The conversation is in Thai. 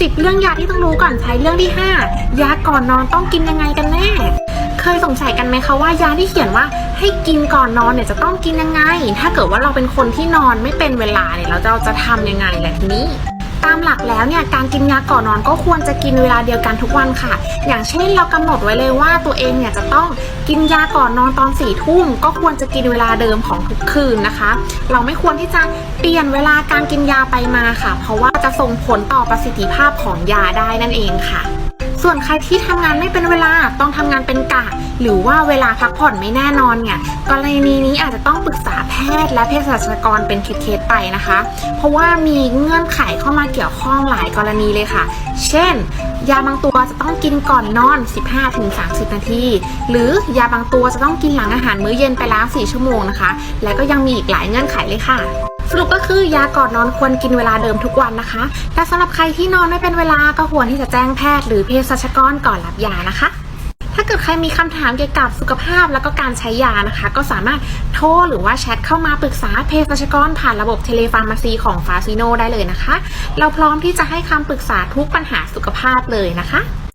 สิบเรื่องยาที่ต้องรู้ก่อนใช้เรื่องที่ 5 ยาก่อนนอนต้องกินยังไงกันแน่ เคยสงสัยกันไหมคะว่ายาที่เขียนว่าให้กินก่อนนอนเนี่ยจะต้องกินยังไง ถ้าเกิดว่าเราเป็นคนที่นอนไม่เป็นเวลาเนี่ยเราจะจะทำยังไงแหละทีนี้ามหลักแล้วเนี่ยการกินยาก่อนนอนก็ควรจะกินเวลาเดียวกันทุกวันค่ะ อย่างเช่นเรากำหนดไว้เลยว่าตัวเองเนี่ยจะต้องกินยาก่อนนอนตอนสี่ทุ่มก็ควรจะกินเวลาเดิมของทุกคืนนะคะ เราไม่ควรที่จะเปลี่ยนเวลาการกินยาไปมาค่ะ เพราะว่าจะส่งผลต่อประสิทธิภาพของยาได้นั่นเองค่ะส่วนใครที่ทำงานไม่เป็นเวลาต้องทำงานเป็นกะ หรือว่าเวลาพักผ่อนไม่แน่นอนเนี่ยกรณีนี้อาจจะต้องปรึกษา ทย์และเภสัชกรเป็นเคสๆไปนะคะ เพราะว่ามีเงื่อนไขเข้ามาเกี่ยวข้องหลายกรณีเลยค่ะ เช่น ยาบางตัวจะต้องกินก่อนนอน 15-30 นาที หรือยาบางตัวจะต้องกินหลังอาหารมื้อเย็นไปแล้ว 4 ชั่วโมงนะคะ และก็ยังมีอีกหลายเงื่อนไขเลยค่ะสรุปก็คือยาก่อนนอนควรกินเวลาเดิมทุกวันนะคะ แต่สำหรับใครที่นอนไม่เป็นเวลาก็ควรที่จะแจ้งแพทย์หรือเภสัชกรก่อนรับยานะคะ ถ้าเกิดใครมีคำถามเกี่ยวกับสุขภาพแล้วก็การใช้ยานะคะ ก็สามารถโทรหรือว่าแชทเข้ามาปรึกษาเภสัชกรผ่านระบบเทเลฟาร์มาซีของฟาซิโนได้เลยนะคะ เราพร้อมที่จะให้คำปรึกษาทุกปัญหาสุขภาพเลยนะคะ